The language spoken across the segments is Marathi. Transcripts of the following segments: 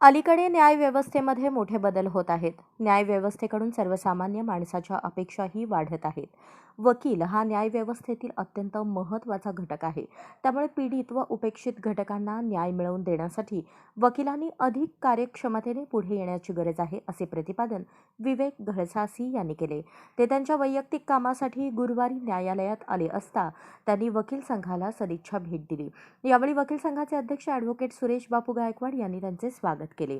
अलीकडे न्यायव्यवस्थेमध्ये मोठे बदल होत आहेत. न्यायव्यवस्थेकडून सर्वसामान्य माणसाच्या अपेक्षाही वाढत आहेत. वकील हा न्यायव्यवस्थेतील अत्यंत महत्त्वाचा घटक आहे. त्यामुळे पीडित व उपेक्षित घटकांना न्याय मिळवून देण्यासाठी वकिलांनी अधिक कार्यक्षमतेने पुढे येण्याची गरज आहे असे प्रतिपादन विवेक घळसासी यांनी केले. ते त्यांच्या वैयक्तिक कामासाठी गुरुवारी न्यायालयात आले असता त्यांनी वकील संघाला सदिच्छा भेट दिली. यावेळी वकील संघाचे अध्यक्ष ॲडव्होकेट सुरेश बापू गायकवाड यांनी त्यांचे स्वागत केले.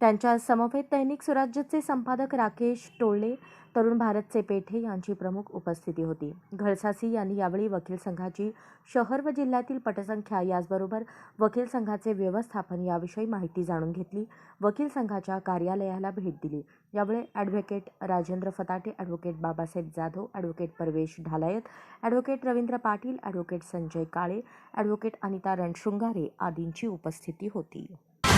त्यांच्या समवेत दैनिक स्वराज्यचे संपादक राकेश टोळे तरुण भारतचे पेठे यांची प्रमुख उपस्थिती होती. घळसासी यांनी यावेळी वकील संघाची शहर व जिल्ह्यातील पटसंख्या याचबरोबर वकील संघाचे व्यवस्थापन याविषयी माहिती जाणून घेतली. वकील संघाच्या कार्यालयाला भेट दिली. यावेळी advocate Rajendra Phatate advocate Babasaheb Jadhav advocate Parvesh Dhalayat advocate Ravindra Patil advocate Sanjay Kale advocate Anita Ranshringare आदींची उपस्थिती होती.